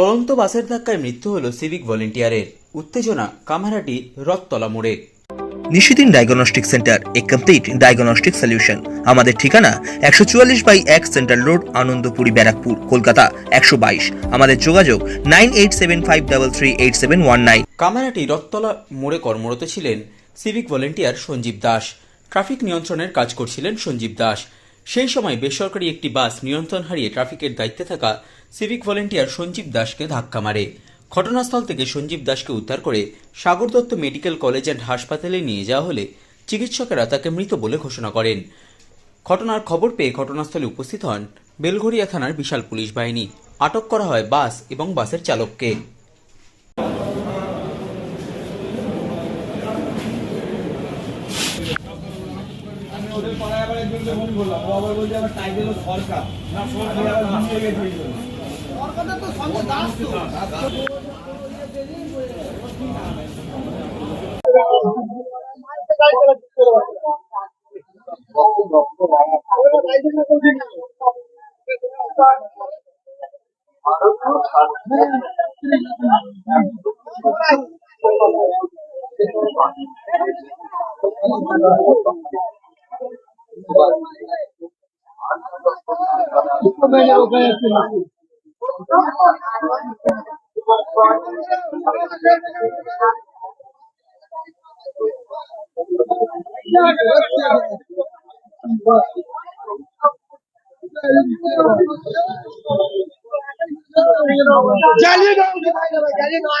চলন্ত বাসের ধাক্কায় মৃত্যু হল সিভিক ভলেন্টিয়ারের। উত্তেজনা কামারহাটি রথতলা মোড়ে। নিশিদিন ডায়াগনস্টিক সেন্টার এ কমপ্লিট ডায়াগনস্টিক সলিউশন আমাদের ঠিকানা একশো চুয়াল্লিশ বাই এক সেন্ট্রাল রোড আনন্দপুরি ব্যারাকপুর কলকাতা একশো বাইশ। আমাদের যোগাযোগ nine eight seven five double three eight seven one nine. Kamarhati Rathtala মোড়ে কর্মরত ছিলেন civic volunteer Sanjib Das. Traffic নিয়ন্ত্রণের কাজ করছিলেন সঞ্জীব দাস। সেই সময় বেসরকারি একটি বাস নিয়ন্ত্রণ হারিয়ে ট্রাফিকের দায়িত্বে থাকা সিভিক ভলেন্টিয়ার সঞ্জীব দাসকে ধাক্কা মারে। ঘটনাস্থল থেকে সঞ্জীব দাসকে উদ্ধার করে Sagar Dutta medical college and হাসপাতালে নিয়ে যাওয়া হলে চিকিৎসকেরা তাকে মৃত বলে ঘোষণা করেন। ঘটনার খবর পেয়ে ঘটনাস্থলে উপস্থিত হন বেলঘরিয়া থানার বিশাল পুলিশ বাহিনী। আটক করা হয় বাস এবং বাসের চালককে। ওদের পাড়ায় আবার একজনকে ফোন করলাম ও আবার বলছে আমার টাইটেল সরকার না সরকার আবার ঘুরতে গেছে জ্বালিয়ে দাও জ্বালিয়ে দাও